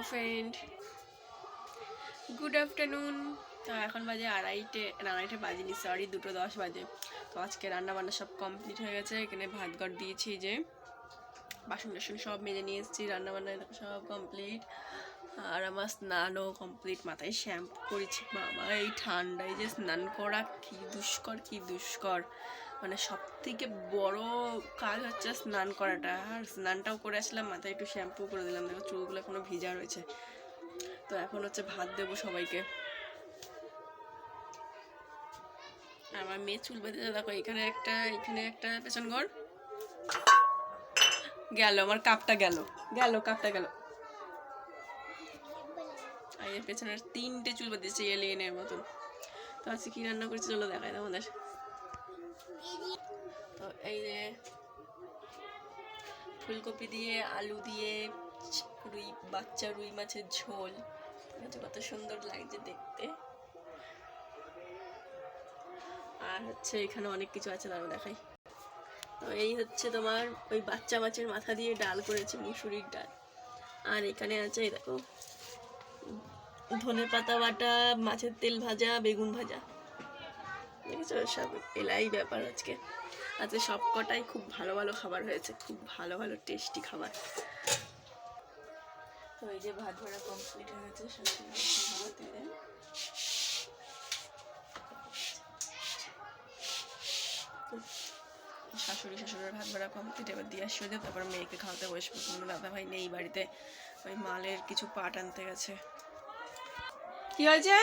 Hello friend good afternoon এখন বাজে আড়াইটে আড়াইটে বাজেনি সরি দুটো দশ বাজে। তো আজকে রান্নাবান্না সব কমপ্লিট হয়ে গেছে, এখানে ভাত ঘর দিয়েছি যে। বাসন টাসন সব মেজে নিয়ে এসেছি, রান্নাবান্না সব কমপ্লিট আর আমার স্নানও কমপ্লিট মাথায় শ্যাম্পু করেছি। বাবা, এই ঠান্ডায় যে স্নান করা কি দুষ্কর কি দুষ্কর। মানে সব থেকে বড় কাজ হচ্ছে স্নান করাটা। আর স্নানটাও করে আসলাম, মাথায় একটু শ্যাম্পু করে দিলাম। দেখো, চুলগুলো এখনও ভিজা রয়েছে। তো এখন হচ্ছে ভাত দেবো সবাইকে। আমার মেয়ে চুল বেঁধেছে, দেখো, এখানে একটা এখানে একটা পেছন ঘর। গেল, আমার কাপটা গেল। গেল, কাপটা গেল। এর পেছনের তিনটে চুল বেঁধেছে এলিয়েনের মতন। তো আজকে কি রান্না করেছি চলো দেখাই তোমাদের। তো এই যে ফুলকপি দিয়ে, আলু দিয়ে, রুই, বাচ্চা রুই মাছের ঝোল। কত সুন্দর লাগছে দেখতে। আর হচ্ছে এখানে অনেক কিছু আছে তারও দেখাই। তো এই হচ্ছে তোমার ওই বাচ্চা মাছের মাথা দিয়ে ডাল করেছে মুসুরির ডাল। আর এখানে আছে দেখো ধনে পাতা বাটা, মাছের তেল ভাজা, বেগুন ভাজা। দেখেছ, সব এলাই ব্যাপার আজকে। আজকে সব কটাই খুব ভালো ভালো খাবার হয়েছে, খুব ভালো ভালো টেস্টি খাবার। তো এই যে ভাত ভরা কমপ্লিট হয়ে দিয়ে শাশুড়ি শ্বশুরের ভাত ভাড়া কমপ্লিট এবার দিয়ে আসবে তারপর মেয়েকে খাওয়াতে বসবো। কোনো দাদা ভাই নেই বাড়িতে। ওই মালের কিছু পাট আনতে গেছে। কি হয়েছে?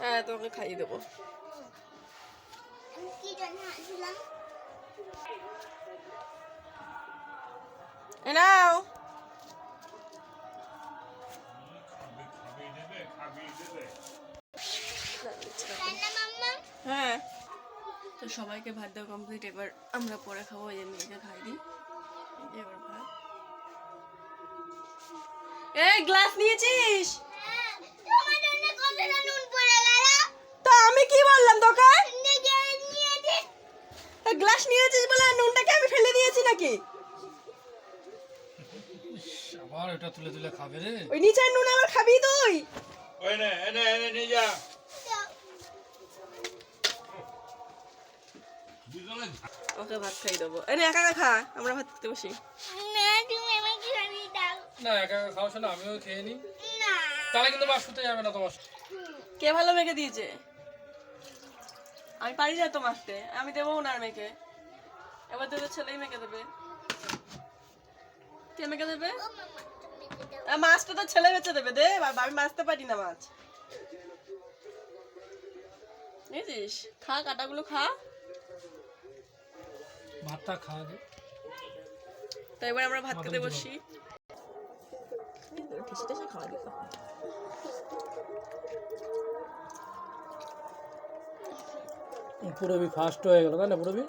হ্যাঁ তোমাকে খাইয়ে দেবো। নাও? হ্যাঁ। তো সবাইকে ভাত দেওয়া কমপ্লিট এবার আমরা পরে খাব এই যে মেয়েকে খাই দিই। এবার ভাত। এই গ্লাস নিয়েছিস হ্যাঁ, তোমার জন্য কতটা নুন পড়ে গেল? তো আমি কি বললাম তোকে নিজে নিয়ে দে। গ্লাস নিয়েছিস বলে আর নুনটাকে আমি ফেলে দিয়েছি নাকি ওটা তুলে তুলে খাবে রে। ওই নিচের নুন আবার খাবি তুই? ওই নে এনে এনে নিয়ে যা। ওকে ভাত খাই দেবো। এনে একা একা খা আমরা ভাত খেতে বসি। না, তুমি আমাকে খাইয়ে দাও। না একা একা খাওয়া শোনা আমিও খেয়ে নিই না। তাহলে কিন্তু মা শুতে যাবে না তোমার কে ভালো মেখে দিয়েছে? আমি পারি না তো মাখতে আমি দেবো ওনার মেখে এবার তোদের ছেলেই মেখে দেবে। কে মেখে দেবে? মাছটা তো ছেলে বেঁচে দেবে দে আমি মাছতে পারি না মাছ। বুঝেছিস? খা কাটাগুলো খা। ভাতটা খাওয়া দে তো এবার আমরা ভাত খেতে বসি। ঠেসে ঠেসে খাওয়া দিত পুরবি ফার্স্ট হয়ে গেল তাই না পুরবি?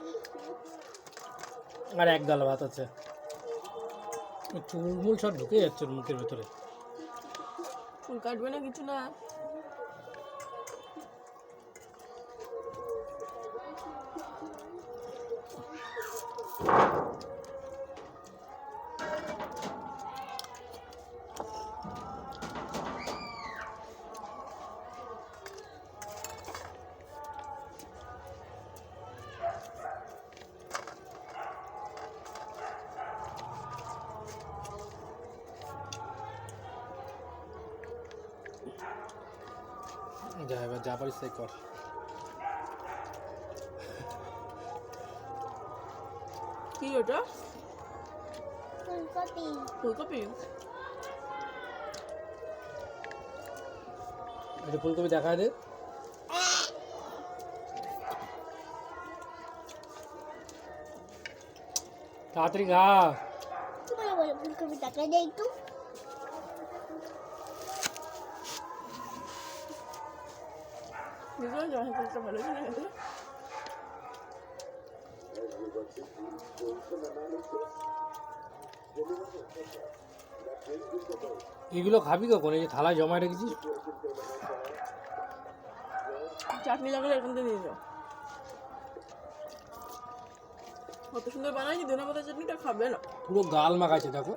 আর এক গাল ভাত আছে। চুলমুল সব ঢুকে যাচ্ছে মুখের ভেতরে। চুল কাটবে না কিছু না। যা এবার যা পারিস তাই কর। কি ওটা? ফুলকপি। ফুলকপি? এটা ফুলকপি দেখা দে। তাড়াতাড়ি খা। তুমি ফুলকপি টাকা দে একটু। পারছ আমার ভালো ছিল এগুলো খাবি কখন? এই যে থালায় জমায় রেখেছিস? চাটনি লাগলে এখান থেকে নিয়ে যাও। কত সুন্দর বানাইছি ধনে পাতা চাটনিটা খাবে না। পুরো গাল মাখাচ্ছে দেখো।